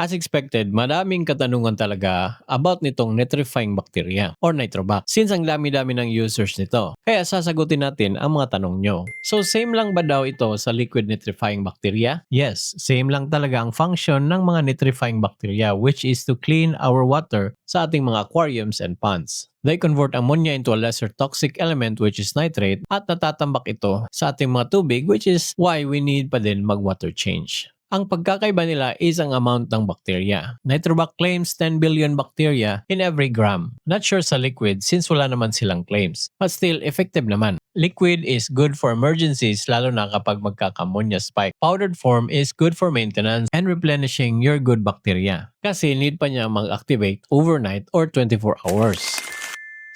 As expected, madaming katanungan talaga about nitong nitrifying bacteria or nitrobac since ang dami-dami ng users nito. Kaya sasagutin natin ang mga tanong nyo. So same lang ba daw ito sa liquid nitrifying bacteria? Yes, same lang talaga ang function ng mga nitrifying bacteria which is to clean our water sa ating mga aquariums and ponds. They convert ammonia into a lesser toxic element which is nitrate at natatambak ito sa ating mga tubig which is why we need pa din mag-water change. Ang pagkakaiba nila is ang amount ng bacteria. Nitrobac claims 10 billion bacteria in every gram. Not sure sa liquid since wala naman silang claims. But still, effective naman. Liquid is good for emergencies lalo na kapag magkaka-ammonia spike. Powdered form is good for maintenance and replenishing your good bacteria. Kasi need pa niya mag-activate overnight or 24 hours.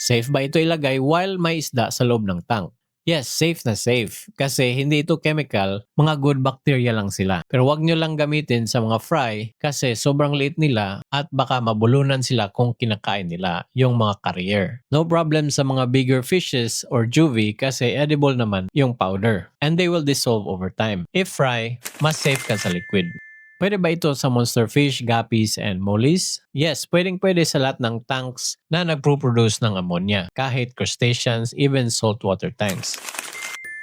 Safe ba ito ilagay while may isda sa loob ng tank? Yes, safe na safe. Kasi hindi ito chemical, mga good bacteria lang sila. Pero wag nyo lang gamitin sa mga fry kasi sobrang liit nila at baka mabulunan sila kung kinakain nila yung mga carrier. No problem sa mga bigger fishes or juvie kasi edible naman yung powder. And they will dissolve over time. If fry, mas safe ka sa liquid. Pwede ba ito sa monster fish, guppies, and mollies? Yes, pwedeng pwede sa lahat ng tanks na nagpo-produce ng ammonia, kahit crustaceans, even saltwater tanks.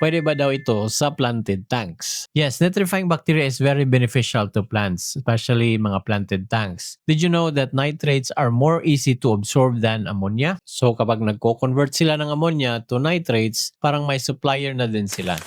Pwede ba daw ito sa planted tanks? Yes, nitrifying bacteria is very beneficial to plants, especially mga planted tanks. Did you know that nitrates are more easy to absorb than ammonia? So kapag nagko-convert sila ng ammonia to nitrates, parang may supplier na din sila.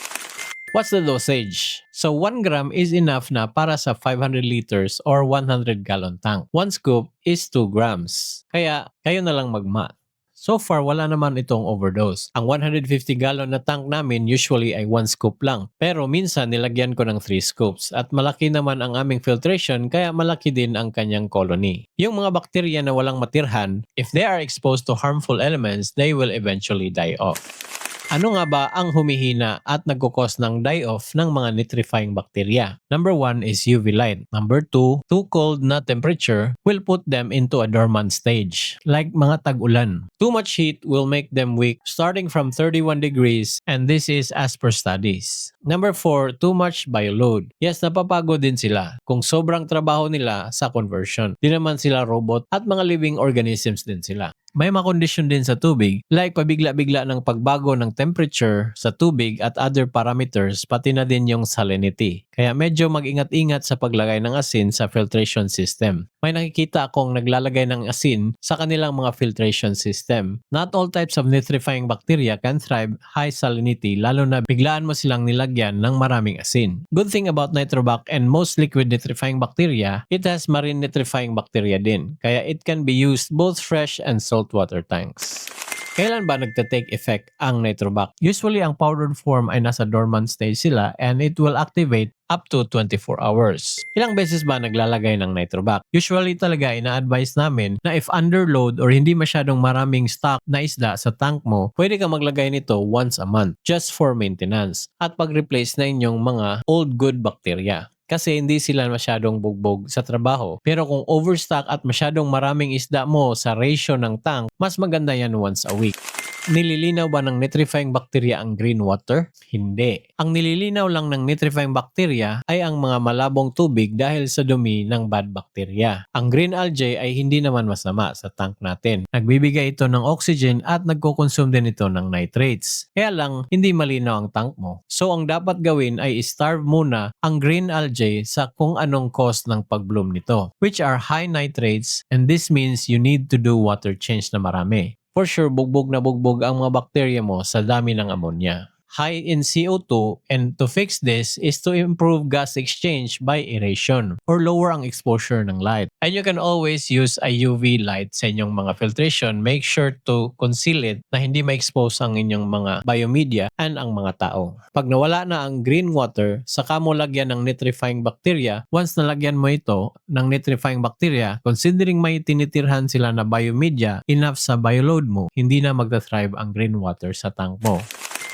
What's the dosage? So 1 gram is enough na para sa 500 liters or 100 gallon tank. 1 scoop is 2 grams. Kaya kayo na lang magma. So far, wala naman itong overdose. Ang 150 gallon na tank namin usually ay 1 scoop lang. Pero minsan nilagyan ko ng 3 scoops. At malaki naman ang aming filtration kaya malaki din ang kanyang colony. Yung mga bakterya na walang matirhan, if they are exposed to harmful elements, they will eventually die off. Ano nga ba ang humihina at nagkukos ng die-off ng mga nitrifying bacteria? Number one is UV light. Number two, too cold na temperature will put them into a dormant stage, like mga tag-ulan. Too much heat will make them weak starting from 31 degrees and this is as per studies. Number four, too much bioload. Yes, napapagod din sila kung sobrang trabaho nila sa conversion. Di naman sila robot at mga living organisms din sila may mga kondisyon din sa tubig like pabigla-bigla ng pagbago ng temperature sa tubig at other parameters pati na din yung salinity. Kaya medyo mag-ingat-ingat sa paglagay ng asin sa filtration system. May nakikita akong naglalagay ng asin sa kanilang mga filtration system. Not all types of nitrifying bacteria can thrive high salinity lalo na biglaan mo silang nilagyan ng maraming asin. Good thing about nitrobac and most liquid nitrifying bacteria, it has marine nitrifying bacteria din. Kaya it can be used both fresh and saltwater tanks. Kailan ba nagte-take effect ang nitrobac? Usually, ang powdered form ay nasa dormant stage sila and it will activate up to 24 hours. Ilang beses ba naglalagay ng nitrobac? Usually talaga ina-advise namin na if underload or hindi masyadong maraming stock na isda sa tank mo, pwede ka maglagay nito once a month just for maintenance at pag-replace na inyong mga old good bacteria kasi hindi sila masyadong bugbog sa trabaho. Pero kung overstock at masyadong maraming isda mo sa ratio ng tank, mas maganda yan once a week. Nililinaw ba ng nitrifying bacteria ang green water? Hindi. Ang nililinaw lang ng nitrifying bacteria ay ang mga malabong tubig dahil sa dumi ng bad bacteria. Ang green algae ay hindi naman masama sa tank natin. Nagbibigay ito ng oxygen at nagko-consume din ito ng nitrates. Kaya lang, hindi malinaw ang tank mo. So ang dapat gawin ay starve muna ang green algae sa kung anong cause ng pag-bloom nito, which are high nitrates and this means you need to do water change na marami for sure bugbog na bugbog ang mga bakterya mo sa dami ng ammonia. High in CO2 and to fix this is to improve gas exchange by aeration or lower ang exposure ng light. And you can always use a UV light sa inyong mga filtration. Make sure to conceal it na hindi ma-expose ang inyong mga biomedia and ang mga tao. Pag nawala na ang green water, saka mo lagyan ng nitrifying bacteria. Once nalagyan mo ito ng nitrifying bacteria, considering may tinitirhan sila na biomedia enough sa bioload mo, hindi na magta-thrive ang green water sa tank mo.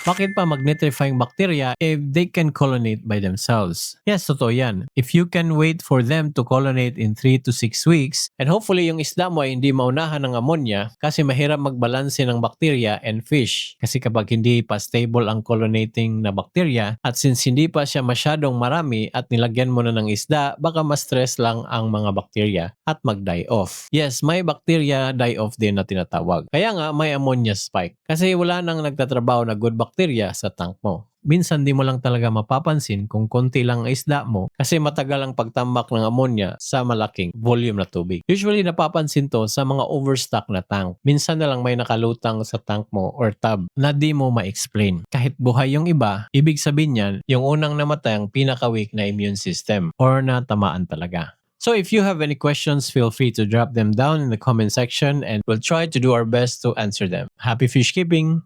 Bakit pa mag-nitrifying bacteria if they can colonate by themselves? Yes, totoo yan. If you can wait for them to colonate in 3 to 6 weeks, and hopefully yung isda mo ay hindi maunahan ng ammonia kasi mahirap magbalanse ng bacteria and fish. Kasi kapag hindi pa stable ang colonating na bacteria at since hindi pa siya masyadong marami at nilagyan mo na ng isda, baka ma-stress lang ang mga bacteria at mag-die off. Yes, may bacteria die off din na tinatawag. Kaya nga may ammonia spike kasi wala nang nagtatrabaho na good bacteria sa tank mo. Minsan di mo lang talaga mapapansin kung konti lang ang isda mo kasi matagal ang pagtambak ng ammonia sa malaking volume na tubig. Usually napapansin to sa mga overstock na tank. Minsan na lang may nakalutang sa tank mo or tub na di mo ma-explain. Kahit buhay yung iba, ibig sabihin yan, yung unang namatay ang pinaka-weak na immune system or natamaan talaga. So if you have any questions, feel free to drop them down in the comment section and we'll try to do our best to answer them. Happy fish keeping!